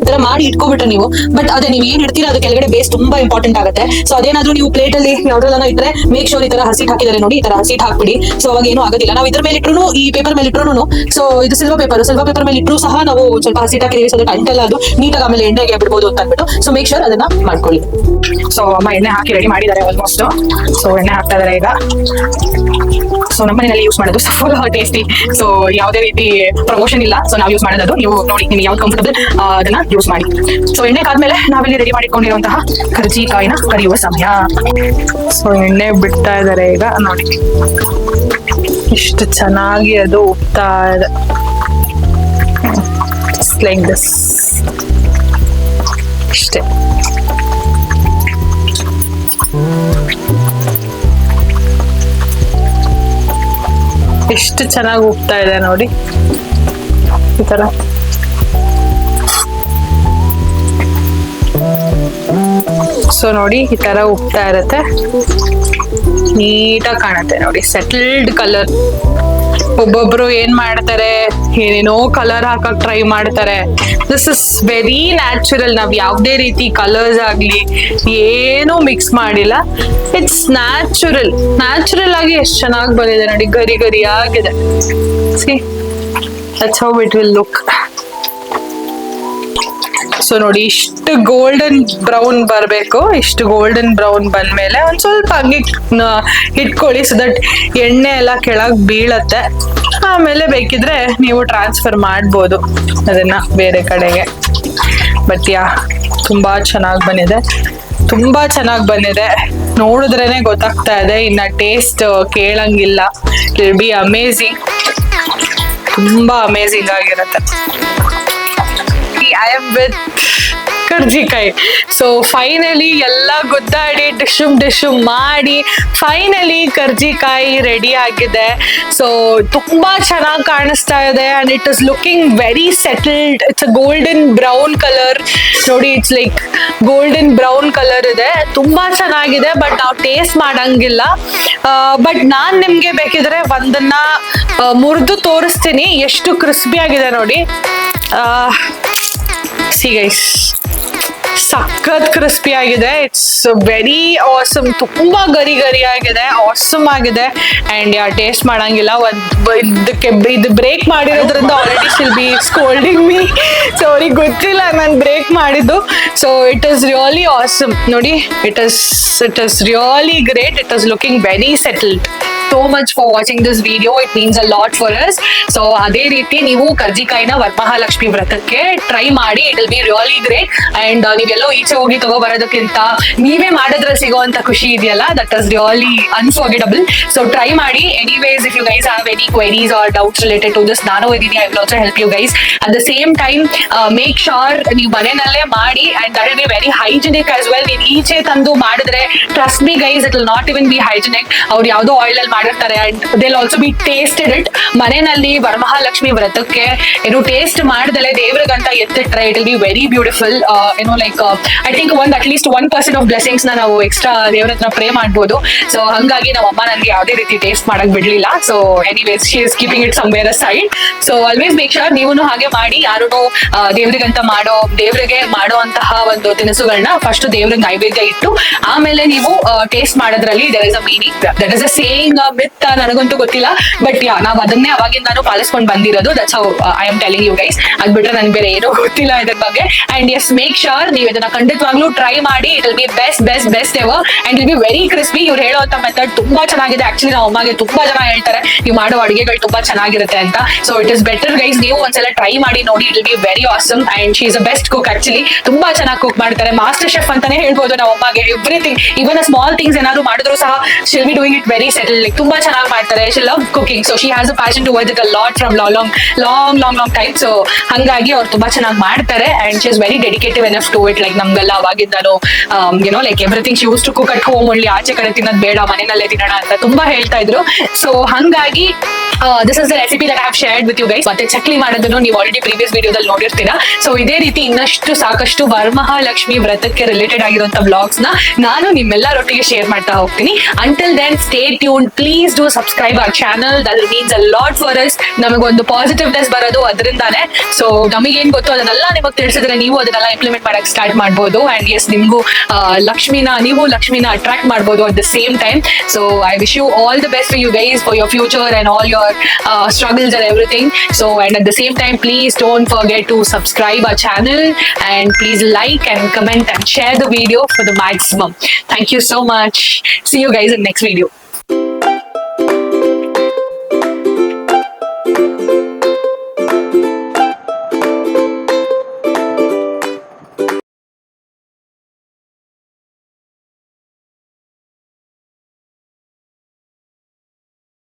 ತರ ಮಾಡಿ ಇಟ್ಕೊಬಿಟ್ರೆ ನೀವು. ಬಟ್ ಅದೇ ನೀವು ಏನ್ ಇಡ್ತೀರಾ, ಅದು ಕೆಳಗಡೆ ಬೇಸ್ ತುಂಬಾ ಇಂಪಾರ್ಟೆಂಟ್ ಆಗುತ್ತೆ. ಸೊ ಅದೇನಾದ್ರೂ ನೀವು ಪ್ಲೇಟ್ ಅಲ್ಲಿ ಯಾವ್ದ್ರಲ್ಲ ಇಟ್ರೆ ಮೇಕ್ ಶೋರ್ ಈ ತರ ಹಸಿಟ್ ಹಾಕಿದ್ದಾರೆ ನೋಡಿ, ಈ ತರ ಹಸಿಟ್ ಹಾಕ್ಬಿಡಿ. ಸೊ ಅವಾಗ ಏನೂ ಆಗೋದಿಲ್ಲ. ನಾವು ಇದ್ರ ಮೇಲೆ ಇಟ್ರು ಈ ಪೇಪರ್ ಮೇಲೆ ಇಟ್ರು ಸೊ ಇದು ಸಿಲ್ವರ್ ಪೇಪರ್ ಸಿಲ್ವರ್ ಪೇಪರ್ ಮೇಲೆ ಇಟ್ರು ಸಹ ನಾವು ಸ್ವಲ್ಪ ಹಸಿಟ್ ಹಾಕಿದೀವಿ ಸೊ ಅಂಟಲ್ಲ ಅದು ನೀಟಾಗಿ ಆಮೇಲೆ ಎಣ್ಣೆಗೆ ಬಿಡ್ಬೋದು ಅಂತ ಅನ್ಬಿಟ್ಟು ಸೊ ಮೇಕ್ ಶೋರ್ ಅದನ್ನ ಮಾಡ್ಕೊಳ್ಳಿ. ಸೊ ಅಮ್ಮ ಎಣ್ಣೆ ಹಾಕಿ ರೆಡಿ ಮಾಡಿದ್ದಾರೆ ಆಲ್ಮೋಸ್ಟ್ ಸೊ ಎಣ್ಣೆ ಹಾಕ್ತಾ ಇದಾರೆ ಈಗ. ಸೊ ನಮ್ಮ ಮನೆಯಲ್ಲಿ ಯೂಸ್ ಮಾಡೋದು ಫುಲ್ ಟೇಸ್ಟಿ ಸೊ ಯಾವುದೇ ರೀತಿ ಪ್ರಮೋಷನ್ ಇಲ್ಲ. ಸೊ ನಾವು ಯೂಸ್ ಮಾಡೋದು. ನೀವು ನೋಡಿ, ನಿಮ್ಗೆ ಯಾವ್ದು ಕಂಫರ್ಟಬಲ್ ಅದನ್ನ ಯೂಸ್ ಮಾಡಿ. ಸೊ ಎಣ್ಣೆ ಕಾದ್ಮೇಲೆ ನಾವಿಲ್ಲಿ ರೆಡಿ ಮಾಡಿಕೊಂಡಿರುವಂತಹ ಕರ್ಜಿಕಾಯಿನ ಕರಿಯುವ ಸಮಯ. ಸೊ ಎಣ್ಣೆ ಬಿಡ್ತಾ ಇದಾರೆ ಈಗ ನೋಡಿ. ಇಷ್ಟು ಚೆನ್ನಾಗಿ ಅದು ಉಪ್ತಾ ಇದೆ. ಲೈಕ್ ದಿಸ್ ಇಷ್ಟೇ. ಎಷ್ಟು ಚೆನ್ನಾಗಿ ಉಪ್ತಾ ಇದೆ ನೋಡಿ. ಈ ತರ ಸೊ ನೋಡಿ, ಈ ತರ ಉಪ್ತಾ ಇರತ್ತೆ. ನೀಟಾಗಿ ಕಾಣುತ್ತೆ, ನೋಡಿ ಸೆಟಲ್ಡ್ ಕಲರ್ ಒಬ್ಬೊಬ್ರು ಏನ್ ಮಾಡ್ತಾರೆ? ಏನೇನೋ ಕಲರ್ ಹಾಕಕ್ ಟ್ರೈ ಮಾಡ್ತಾರೆ. ದಿಸ್ ಇಸ್ ವೆರಿ ನ್ಯಾಚುರಲ್ ನಾವ್ ಯಾವ್ದೇ ರೀತಿ ಕಲರ್ಸ್ ಆಗ್ಲಿ ಏನು ಮಿಕ್ಸ್ ಮಾಡಿಲ್ಲ. ಇಟ್ಸ್ ನ್ಯಾಚುರಲ್ ನ್ಯಾಚುರಲ್ ಆಗಿ ಎಷ್ಟು ಚೆನ್ನಾಗಿ ಬಂದಿದೆ ನೋಡಿ, ಗರಿ ಗರಿ ಆಗಿದೆ see how it will look so ನೋಡಿ, ಇಷ್ಟು ಗೋಲ್ಡನ್ ಬ್ರೌನ್ ಬರಬೇಕು. ಇಷ್ಟು ಗೋಲ್ಡನ್ ಬ್ರೌನ್ ಬಂದ್ಮೇಲೆ ಒಂದು ಸ್ವಲ್ಪ ಹಂಗೆ ಇಟ್ಕೊಳ್ಳಿ ಸೊ ದಟ್ ಎಣ್ಣೆ ಎಲ್ಲ ಕೆಳಗೆ ಬೀಳತ್ತೆ. ಆಮೇಲೆ ಬೇಕಿದ್ರೆ ನೀವು ಟ್ರಾನ್ಸ್ಫರ್ ಮಾಡ್ಬೋದು ಅದನ್ನ ಬೇರೆ ಕಡೆಗೆ. ಬಟ್ ಯಾ ತುಂಬಾ ಚೆನ್ನಾಗಿ ಬಂದಿದೆ. ತುಂಬಾ ಚೆನ್ನಾಗಿ ಬಂದಿದೆ. ನೋಡಿದ್ರೇನೆ ಗೊತ್ತಾಗ್ತಾ ಇದೆ. ಇನ್ನ ಟೇಸ್ಟ್ ಕೇಳಂಗಿಲ್ಲ. ಇಲ್ ಬಿ ಅಮೇಝಿಂಗ್ ತುಂಬಾ ಅಮೇಝಿಂಗ್ ಆಗಿರುತ್ತೆ. I am with karjikai so finally ಎಲ್ಲ ಗೊತ್ತಾಡಿ ಡಿಶುಮ್ ಡಿಶುಮ್ ಮಾಡಿ ಫೈನಲಿ ಕರ್ಜಿಕಾಯಿ ರೆಡಿ ಆಗಿದೆ. ಸೊ ತುಂಬ ಚೆನ್ನಾಗಿ ಕಾಣಿಸ್ತಾ ಇದೆ and it is looking very settled it's a golden brown colour ನೋಡಿ it's like golden brown colour ಇದೆ. ತುಂಬ ಚೆನ್ನಾಗಿದೆ ಬಟ್ ನಾವು ಟೇಸ್ಟ್ ಮಾಡಂಗಿಲ್ಲ. ಬಟ್ ನಾನು ನಿಮಗೆ ಬೇಕಿದ್ರೆ ಒಂದನ್ನು ಮುರಿದು ತೋರಿಸ್ತೀನಿ. ಎಷ್ಟು ಕ್ರಿಸ್ಪಿ ಆಗಿದೆ ನೋಡಿ. ಸಿ ಗೈಸ್ ಸಖತ್ ಕ್ರಿಸ್ಪಿ ಆಗಿದೆ. ಇಟ್ಸ್ ವೆರಿ ಆಸಮ್ ತುಂಬಾ ಗರಿ ಗರಿ ಆಗಿದೆ. ಆಸಮ್ ಆಗಿದೆ. ಅಂಡ್ ಯಾ ಟೇಸ್ಟ್ ಮಾಡಂಗಿಲ್ಲ. ಇದಕ್ಕೆ ಇದು ಬ್ರೇಕ್ ಮಾಡಿರೋದ್ರಿಂದ already she'll be scolding me so ಅವ್ರಿಗೆ ಗೊತ್ತಿಲ್ಲ ನಾನು ಬ್ರೇಕ್ ಮಾಡಿದ್ದು. So it is really awesome ನೋಡಿ it is it is really great it is looking very settled so much for watching this video it means a lot for us so ಅದೇ ರೀತಿ ನೀವು ಕರ್ಜಿಕಾಯಿನ ವರಮಹಾಲಕ್ಷ್ಮಿ ವ್ರತಕ್ಕೆ ಟ್ರೈ ಮಾಡಿ. It will be really great and ನೀವೆಲ್ಲೋ ಈಚೆ ಹೋಗಿ ತಗೋ ಬರೋದಕ್ಕಿಂತ ನೀವೇ ಮಾಡಿದ್ರೆ ಸಿಗೋಂತ ಖುಷಿ ಇದೆಯಲ್ಲ? That is really unforgettable so try ಮಾಡಿ. Anyways if you guys have any queries or doubts related to this ನಾನು ಇದೀನಿ I will also help you guys at the same time make sure ನೀವು ಮನೆಯಲ್ಲೇ ಮಾಡಿ. And that will be very hygienic as well ನೀವು ಈಚೆ ತಂದು ಮಾಡಿದ್ರೆ trust me guys it will not even be hygienic ಅವ್ರು ಯಾವುದೋ ಆಯಿಲ್ ಅಲ್ಲಿ ಮಾಡಿರ್ತಾರೆ and they'll also be tasted it ಮನೆಯಲ್ಲಿ ವರಮಹಾಲಕ್ಷ್ಮಿ ವ್ರತಕ್ಕೆ ಏನು ಟೇಸ್ಟ್ ಮಾಡ್ದಲೆ ದೇವ್ರಿಗಂತ ಎತ್ತಿಟ್ರೆ it will be very beautiful ಏನೋ ಲೈಕ್ ಐ ಥಿಂಕ್ ಒಂದ್ at least one percent of ಬ್ಲೆಸಿಂಗ್ಸ್ನ ನಾವು ಎಕ್ಸ್ಟ್ರಾ ದೇವ್ರ ಹತ್ರ ಪ್ರೇ ಮಾಡ್ಬೋದು. ಸೊ ಹಂಗಾಗಿ ನಮ್ಮ ಅಮ್ಮ ನನಗೆ ಯಾವುದೇ ರೀತಿ ಟೇಸ್ಟ್ ಮಾಡಕ್ ಬಿಡ್ಲಿಲ್ಲ. So anyways she is keeping it somewhere side so always make sure ನೀವು ಹಾಗೆ ಮಾಡಿ ಯಾರು ದೇವ್ರಿಗಂತ ಮಾಡೋ, ದೇವ್ರಿಗೆ ಅಂತಹ ಒಂದು ತಿನಿಸುಗಳನ್ನ ಫಸ್ಟ್ ದೇವ್ರಿಗೆ ನೈವೇದ್ಯ ಇಟ್ಟು, ಆಮೇಲೆ ನೀವು ಟೇಸ್ಟ್ ಮಾಡೋದ್ರಲ್ಲಿ there is a meaning that is a saying ಮಿತ್ತ ನನಗಂತೂ ಗೊತ್ತಿಲ್ಲ. ಬಟ್ ಯಾ ನಾವ್ ಅದನ್ನೇ ಅವಾಗಿಂದಾನು ಪಾಲಿಸ್ಕೊಂಡ್ ಬಂದಿರೋದು. That's how I am telling you guys ಅದ್ ಬಿಟ್ರೆ ನನ್ ಬೇರೆ ಏನೋ ಗೊತ್ತಿಲ್ಲ ಇದ್ರ ಬಗ್ಗೆ. ಅಂಡ್ ಎಸ್ ಮೇಕ್ ಶೋರ್ ನೀವು ಇದನ್ನ ಖಂಡಿತವಾಗ್ಲೂ ಟ್ರೈ ಮಾಡಿ. It will be best best best ever and will be very crispy ಇವ್ರು ಹೇಳುವಂತ ಮೆಥಡ್ ತುಂಬಾ ಚೆನ್ನಾಗಿದೆ. ಆಕ್ಚುಲಿ ನಾವು ಅಮ್ಮಗೆ ತುಂಬಾ ಜನ ಹೇಳ್ತಾರೆ, ನೀವು ಮಾಡೋ ಅಡುಗೆಗಳು ತುಂಬಾ ಚೆನ್ನಾಗಿರುತ್ತೆ ಅಂತ. So it is better guys ನೀವು ಒಂದ್ಸಲ ಟ್ರೈ ಮಾಡಿ ನೋಡಿ. It will be very awesome and she is a best cook actually ತುಂಬಾ ಚೆನ್ನಾಗಿ ಕುಕ್ ಮಾಡ್ತಾರೆ. ಮಾಸ್ಟರ್ ಶೆಫ್ ಅಂತಾನೆ ಹೇಳ್ಬೋದು ನಾವು ಅಮ್ಮಗೆ. ಎವ್ರಿಥಿಂಗ್ ಇವನ್ ಸ್ಮಾಲ್ ಥಿಂಗ್ಸ್ ಏನಾದ್ರು ಮಾಡಿದ್ರು ಸಹ she'll be doing it very settle ತುಂಬಾ ಚೆನ್ನಾಗಿ ಮಾಡ್ತಾರೆ. She love cooking so she has a passion to work it a lot from law long long long long time so ಹಂಗಾಗಿ ಅವ್ರು ತುಂಬಾ ಚೆನ್ನಾಗಿ ಮಾಡ್ತಾರೆ and she is very dedicative enough to it like ನಮ್ಗೆಲ್ಲ ಅವಾಗಿದ್ದಾನು you know like everything she use to cook at home ಒಳ್ಳೆ ಆಚೆ ಕಡೆ ತಿನ್ನೋದು ಬೇಡ, ಮನೆಯಲ್ಲೇ ತಿನ್ನೋಣ ಅಂತ ತುಂಬಾ ಹೇಳ್ತಾ ಇದ್ರು. ಸೊ ಹಂಗಾಗಿ this is recipe that have shared with you guys ಮತ್ತೆ ಚಕ್ಲಿ ಮಾಡೋದನ್ನು ನೀವು ಆಲ್ರೆಡಿ ಪ್ರೀವಿಯಸ್ ವಿಡಿಯೋದಲ್ಲಿ ನೋಡಿರ್ತೀರಾ. ಸೊ ಇದೇ ರೀತಿ ಇನ್ನಷ್ಟು ಸಾಕಷ್ಟು ವರಮಹಾಲಕ್ಷ್ಮಿ ವ್ರತಕ್ಕೆ ರಿಲೇಟೆಡ್ ಆಗಿರುವಂತ ಬ್ಲಾಗ್ಸ್ನ ನಾನು ನಿಮ್ಮೆಲ್ಲರೊಟ್ಟಿಗೆ ಶೇರ್ ಮಾಡ್ತಾ ಹೋಗ್ತೀನಿ. Until then stay tune please please do subscribe our channel that'll means a lot for us ನಮಗೊಂದು ಪಾಸಿಟಿವ್ನೆಸ್ ಬರೋದು ಅದರಿಂದಾನೆ. ಸೊ ನಮಗೇನು ಗೊತ್ತು ಅದನ್ನೆಲ್ಲ ನಿಮಗೆ ತಿಳಿಸಿದ್ರೆ ನೀವು ಅದನ್ನೆಲ್ಲ ಇಂಪ್ಲಿಮೆಂಟ್ ಮಾಡೋಕೆ ಸ್ಟಾರ್ಟ್ ಮಾಡ್ಬೋದು. ಆ್ಯಂಡ್ ಎಸ್ ನಿಮಗೂ ಲಕ್ಷ್ಮಿನ, ನೀವು ಲಕ್ಷ್ಮಿನ ಅಟ್ರಾಕ್ಟ್ ಮಾಡ್ಬೋದು at the same time so I wish you all the best you guys for your future and all your struggles or everything so and at the same time please don't forget to subscribe a channel and please like and comment and share the video for the maximum thank you so much see you guys in next video